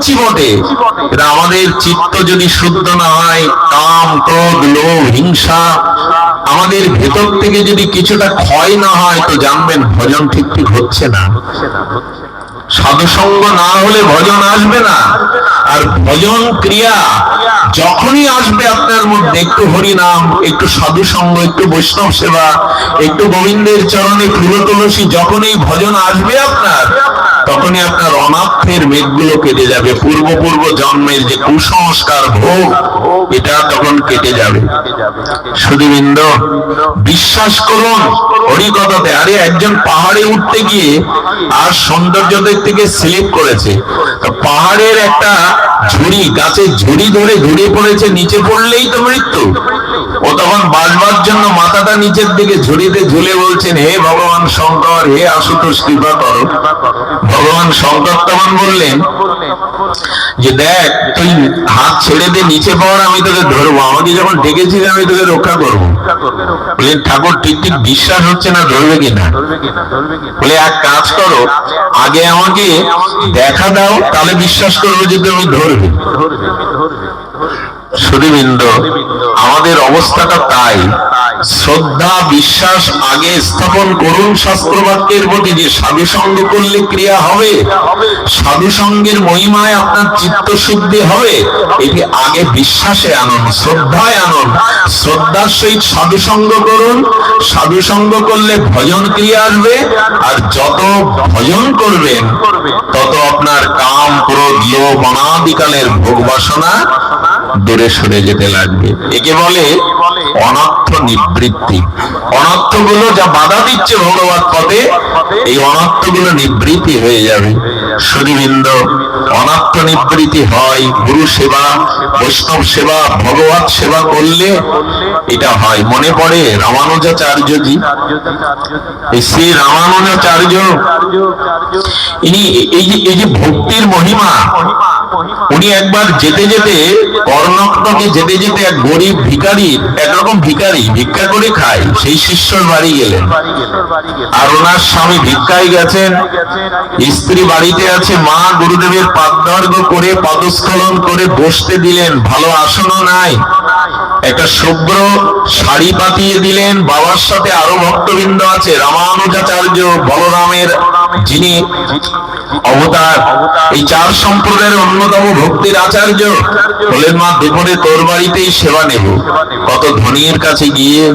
দিচ্ছি বটে কিন্তু আমাদের চিত্ত যদি শুদ্ধ না হয়, কাম, ক্রোধ, লোভ, হিংসা, আমাদের ভেতর থেকে যদি কিছুটা ক্ষয় না হয়, তো জানবেন ভজন ঠিক ঠিক হচ্ছে না। সাধুসঙ্গ না হলে ভজন আসবে না। আর ভজন ক্রিয়া যখনই আসবে আপনার মধ্যে, একটু হরিনাম, একটু সাধু সঙ্গ একটু বৈষ্ণব সেবা, একটু গোবিন্দের চরণে ফুল তুলসী যখনই ভজন আসবে আপনার তখনই আপনার অনাথের মেঘগুলো কেটে যাবে। পূর্ব পূর্ব জন্মের যে কুসংস্কার ভোগ, এটা তখন কেটে যাবে। সুদীবৃন্দ বিশ্বাস করুন হরিকথাতে আরে একজন পাহাড়ে উঠতে গিয়ে আর সৌন্দর্য থেকে স্লিপ করেছে। পাহাড়ের একটা ঝুড়ি গাছের ঝুড়ি ধরে ঝুড়ে পড়েছে, নিচে পড়লেই তো মৃত্যু। ও তখন বাঁচবার জন্য মাথাটা নিচের দিকে ঝুড়িতে ঝুলে বলছেন, হে ভগবান শঙ্কর, হে আশুতোষ, কৃপা করো। ভগবান শঙ্কর তখন বললেন, যে দেখ, তুই হাত ছেড়ে দে, নিচে পাওয়ার আমি তোকে ধরবো। আমাকে যখন ডেকেছিস, আমি তোকে রক্ষা করব। বলে, ঠাকুর, ঠিক ঠিক বিশ্বাস হচ্ছে না, ধরবে কিনা বলে, এক কাজ করো, আগে আমাকে দেখা দাও, তাহলে বিশ্বাস করব যে তুমি ধরবে horrible. horrible. সুদীবৃন্দ আমাদের অবস্থাটা তাই। শ্রদ্ধা, বিশ্বাস, আগে স্থাপন করুন শাস্ত্রবাক্যের প্রতি যে সাধু সঙ্গ করলে ক্রিয়া হবে সাধু সঙ্গের মহিমায় আপনার চিত্ত শুদ্ধি হবে, এটি আগে বিশ্বাসে আনুন, শ্রদ্ধায় আনুন। শ্রদ্ধার সহিত সাধু সঙ্গ করুন সাধু সঙ্গ করলে ভজন ক্রিয়া আসবে, আর যত ভজন করবেন, তত আপনার কাম, ক্রোধ, লোভ, অনাদিকালের ভোগ বাসনা দূরে সরে যেতে লাগবে। একে বলে অনর্থ নিবৃত্তি। অনর্থগুলো যা বাধা দিচ্ছে ভগবত পথে, এই অনর্থগুলো নিবৃত্তি হয়ে যাবে। সুদীবৃন্দ অনর্থ নিবৃত্তি হয় গুরু সেবা, বৈষ্ণব সেবা, ভগবত সেবা করলে এটা হয়। মনে পড়ে রামানুজাচার্যজি? এই শ্রী রামানুজাচার্য, ইনি এই যে এই যে ভক্তির মহিমা উনি একবার যেতে যেতে কর্ণাটকে যেতে যেতে এক গরিব ভিখারি একরকম ভিখারি, ভিক্ষা করে খায়। সেই শিষ্যর বাড়ি গেলেন। আর ওনার স্বামী ভিক্ষায় গেছেন। স্ত্রী বাড়িতে আছে, মা গুরুদেবের পাদর্ঘ করে পদস্খলন করে বসতে দিলেন। ভালো আসনও নাই। একটা শুভ্র শাড়ি পাতিয়ে দিলেন। বাবার সাথে আরও ভক্তবৃন্দ আছে, রামানুজাচার্য বলরামের, যিনি অবতার। এই চার সম্প্রদায়ের অন্যতম ভক্তির আচার্য বলেন, মা, দুপুরে তোর বাড়িতেই সেবা নেব। কত ধনীর কাছে গিয়ে,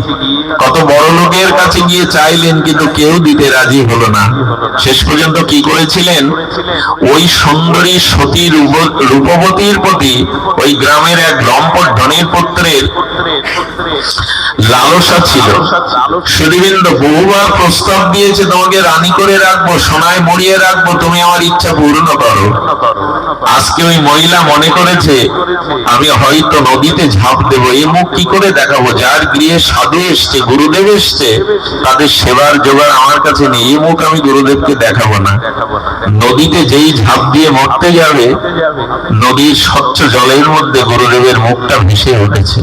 কত বড় লোকের কাছে গিয়ে চাইলেন, কিন্তু কেউ দিতে রাজি হলো না। শেষ পর্যন্ত কি করেছিলেন? ওই সুন্দরী সতী রূপ- রূপবতীর প্রতি ওই গ্রামের এক লম্পট ধনীর পুত্রের লালসা ছিল। সুদীবৃন্দ বহুবার প্রস্তাব দিয়েছে তোমাকে রানী করে রাখব সোনায় মরিয়ে রাখব তুমি আমার ইচ্ছা পূর্ণ করো। আজকে ওই মহিলা মনে করেছে আমি হয়তো নদীতে ঝাঁপ দেবো এই মুখ কি করে দেখাবো? যার গৃহে সাধু এসছে গুরুদেব এসছে তাদের সেবার জোগাড় আমার কাছে নেই এই মুখ আমি গুরুদেবকে দেখাবো না। নদীতে যেই ঝাঁপ দিয়ে মরতে যাবে নদীর স্বচ্ছ জলের মধ্যে গুরুদেবের মুখটা ভেসে উঠেছে।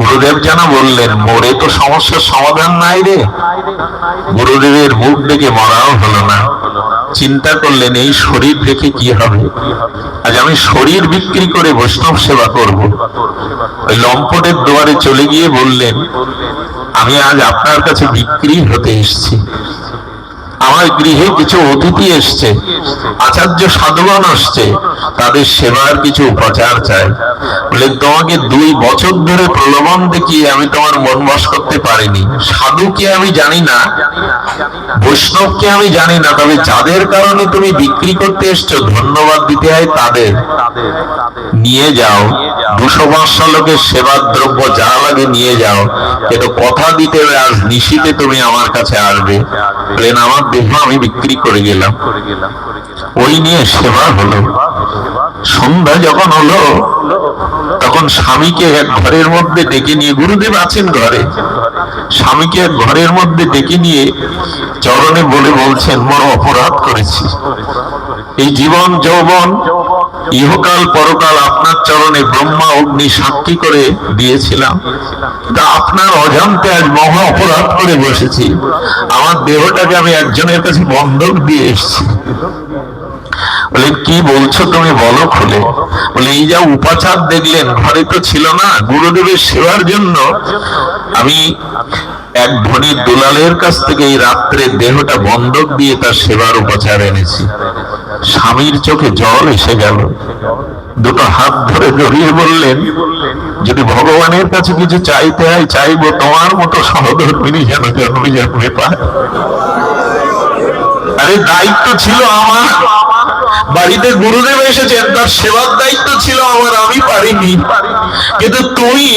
গুরুদেব যেন বললেন, মোরে তো সমস্যার সমাধান নাই রে। গুরুদেবের মুখ দেখে মরাও হলো না। চিন্তা করলেন, এই শরীর দেখে কি হবে? আজ আমি শরীর বিক্রি করে বৈষ্ণব সেবা করব। ওই লম্পটের দুয়ারে চলে গিয়ে বললেন, আমি আজ আপনার কাছে বিক্রি হতে এসেছি। আমার গৃহে কিছু অতিথি এসছে, আচার্য সাধুগণ আসছে, তাদের সেবার কিছু উপচার চাই। বলে, তোমাকে দুই বছর ধরে প্রলোভন দেখিয়ে আমি তোমার মন বশ করতে পারিনি। সাধুকে আমি জানি না বৈষ্ণবকে আমি জানি না, তবে যাদের কারণে তুমি বিক্রি করতে এসছো, ধন্যবাদ দিতে হয় তাদের। নিয়ে যাও, দুশো পাঁচশো লোকের সেবার দ্রব্য যা লাগে নিয়ে যাও। কিন্তু কথা দিতে হবে আজ নিশিতে তুমি আমার কাছে আসবে। বলেন আমার দেহ আমি বিক্রি করে গেলাম। ওই নিয়ে সেবা হলো। সন্ধ্যা যখন হলো, তখন স্বামীকে এক ঘরের মধ্যে ডেকে নিয়ে, গুরুদেব আছেন ঘরে। স্বামীকে এক ঘরের মধ্যে ডেকে নিয়ে চরণে বলে বলছেন বড় অপরাধ করেছি। এই জীবন, যৌবন, ইহকাল, পরকাল আপনার চরণে ব্রহ্মা, অগ্নি সাক্ষী করে দিয়েছিলাম। তা আপনার অজান্তে আজ মহা অপরাধ করে বসেছি। আমার দেহটাকে আমি একজনের কাছে বন্ধক দিয়ে এসেছি। বলে, কি বলছো তুমি? বলো খুলে। বলে, এই যা উপাচার দেখলেন, ঘরে তো ছিল না। গুরুদেবের সেবার জন্য আমি এক ধনীর দুলালের কাছ থেকে এই রাত্রে দেহটা বন্ধক দিয়ে তার সেবার উপাচার এনেছি। স্বামীর চোখে জল এসে গেল। দুটো হাত ধরে জড়িয়ে বললেন, যদি ভগবানের কাছে কিছু চাইতে হয়, চাইব তোমার মতো সহধর্মিনী যেন জন্মে জন্মে পায়। আরে, দায়িত্ব ছিল আমার। বাড়িতে গুরুদেব এসেছেন, তার সেবার দায়িত্ব ছিল আমার, আমি পারিনি। কিন্তু তুমি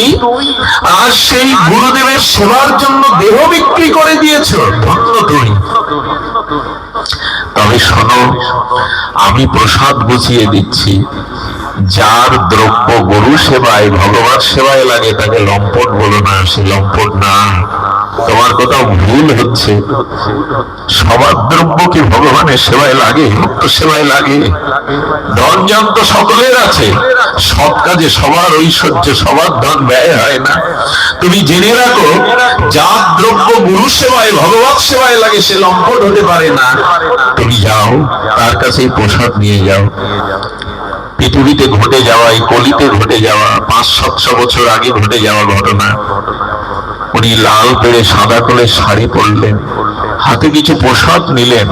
আজ সেই গুরুদেবের সেবার জন্য দেহ বিক্রি করে দিয়েছ, ধন্য তুমি। তবে শোনো, আমি প্রসাদ গুছিয়ে দিচ্ছি, যার দ্রব্য গরু সেবায়, ভগবান সেবায় লাগে, তাকে লম্পট বলো না, সে লম্পট না। তোমার কোথাও ভুল হচ্ছে? সবার দ্রব্য কি ভগবানের সেবায় লাগে? ভক্ত সেবায় লাগে? ধনজন তো সকলের আছে। সৎ কাজে সবার, ঐশ্বর্য সবার ধন ব্যয় হয় না। তুমি জেনে রাখো যা দ্রব্য গুরু সেবায় ভগবান সেবায় লাগে, সে লম্পট হতে পারে না। তুমি যাও, তার কাছে প্রসাদ নিয়ে যাও। পৃথিবীতে ঘটে যাওয়া, এই কলিতে ঘটে যাওয়া পাঁচ সাতশো বছর আগে ঘটে যাওয়া ঘটনা। উনি লাল পেড়ে সাদা করে শাড়ি পরলেন। হাতে কিছু প্রসাদ নিলেন।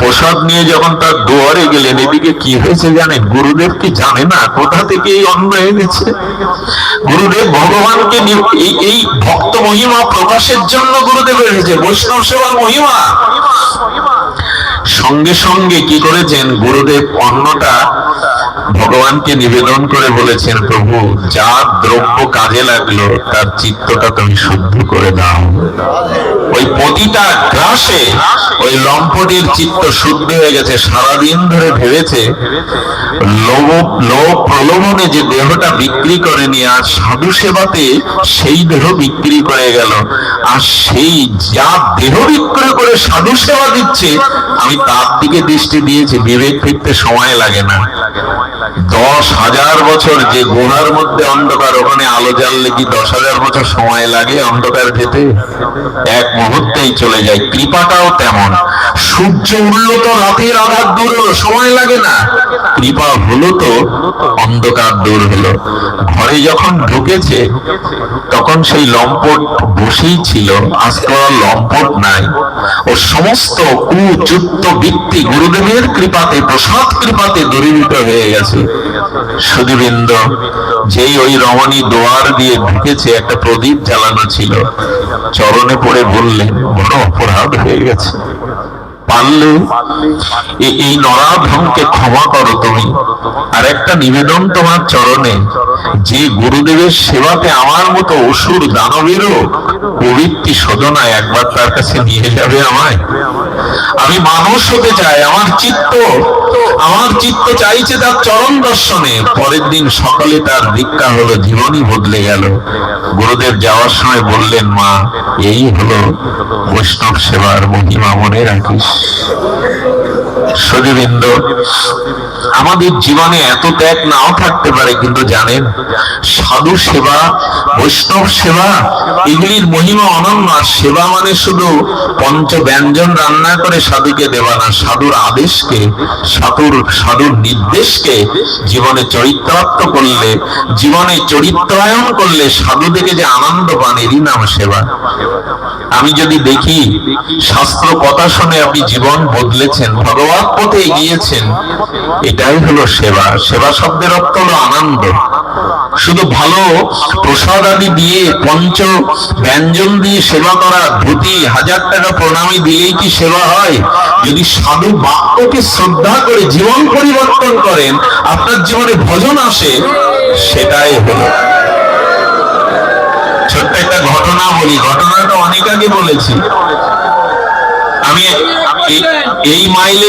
প্রসাদ নিয়ে যখন তার দুয়ারে গেলেন, এদিকে কি হয়েছে জানেন? গুরুদেব কি জানে না? কোথা থেকে এই অন্ন এনেছে? গুরুদেব ভগবানকে এই ভক্ত মহিমা প্রকাশের জন্য গুরুদেব এসেছে বৈষ্ণব সেবার মহিমা। সঙ্গে সঙ্গে কি করেছেন? গুরুদেব অন্নটা ভগবানকে নিবেদন করে বলেছেন, প্রভু, যা দ্রব্য কাজে লাগল, তার চিত্তটা তুমি শুদ্ধ করে দাও। ওই প্রতিটা গ্রাসে ওই লম্পটের চিত্ত শুদ্ধ হয়ে গেছে, সারাদিন ধরে ভেবেছে, লোভ লোভ প্রলোভনে যে দেহটা বিক্রি করে নিয়ে আর সাধু সেবাতে সেই দেহ বিক্রি করে গেল। আর সেই যা দেহ বিক্রি করে সাধু সেবা দিচ্ছে, আমি তার দিকে দৃষ্টি দিয়েছি, বিবেক ফিরতে সময় লাগে না। দশ হাজার বছর যে গুহার মধ্যে অন্ধকার, ওখানে আলো জ্বাললে কি দশ হাজার বছর সময় লাগে অন্ধকার যেতে এক মুহূর্তেই চলে যায়। কৃপাটাও তেমন। সূর্য উঠল তো রাতের আধার দূর হলো, সময় লাগে না। কৃপা হলো তো অন্ধকার দূর হলো। ঘরে যখন ঢুকেছে, তখন সেই লম্পট বসেই ছিল। আজকে আর লম্পট নাই। ও সমস্ত কুযুক্ত বৃত্তি গুরুদেবের কৃপাতে, প্রসাদ কৃপাতে হয়ে গেছে সুদীবৃন্দ যেই ওই রমণী দোয়ার দিয়ে ঢুকেছে, একটা প্রদীপ জ্বালানো ছিল। চরণে পড়ে বললেন, বড় অপরাধ হয়ে গেছে। পারলে এই নরাধমকে ক্ষমা করো তুমি। আর একটা নিবেদন তোমার চরণে। যে গুরুদেবের সেবাতে আমার মতো অসুর দানবেরও প্রবৃত্তি সদনা একবার তার কাছে নিয়ে যাবে আমায়। আমি মানুষ হতে চাই, আমার চিত্ত আমার চিত্ত চাইছে তার চরণ দর্শনে। পরের দিন সকালে তার দীক্ষা হলো জীবনই বদলে গেল। গুরুদেব যাওয়ার সময় বললেন, মা, এই হলো বৈষ্ণব সেবার মহিমা মনে রাখিস। সজীবৃন্দ আমাদের জীবনে এত ত্যাগ নাও থাকতে পারে, কিন্তু জানেন, সাধু সেবা, বৈষ্ণব সেবা, এগুলির মহিমা অনন্য, আর সেবা মানে শুধু পঞ্চ ব্যঞ্জন রান্না করে সাধুকে দেওয়া না, সাধুর আদেশকে, সাধুর সাধুর নির্দেশকে জীবনে চরিত্রাত্ম করলে, জীবনে চরিত্রায়ন করলে সাধু থেকে যে আনন্দ পান, এরই নাম সেবা। আমি যদি দেখি, শাস্ত্র কথা শুনে আপনি জীবন বদলেছেন ভগবত পথে এগিয়েছেন। এটাই হলো সেবা। সেবা শব্দের অর্থ হলো আনন্দ। শুধু ভালো প্রসাদ আদি দিয়ে পঞ্চ ব্যঞ্জন দিয়ে সেবা করা, ধুতি, হাজার টাকা প্রণামী দিলেই কি সেবা হয়? যদি সাধু বাক্যকে শ্রদ্ধা করে জীবন পরিবর্তন করেন, আপনার জীবনে ভজন আসে, সেটাই হলো। ছোট্ট একটা ঘটনা বলি। ঘটনাটা অনেক আগে বলেছি। আমি এই- মাইল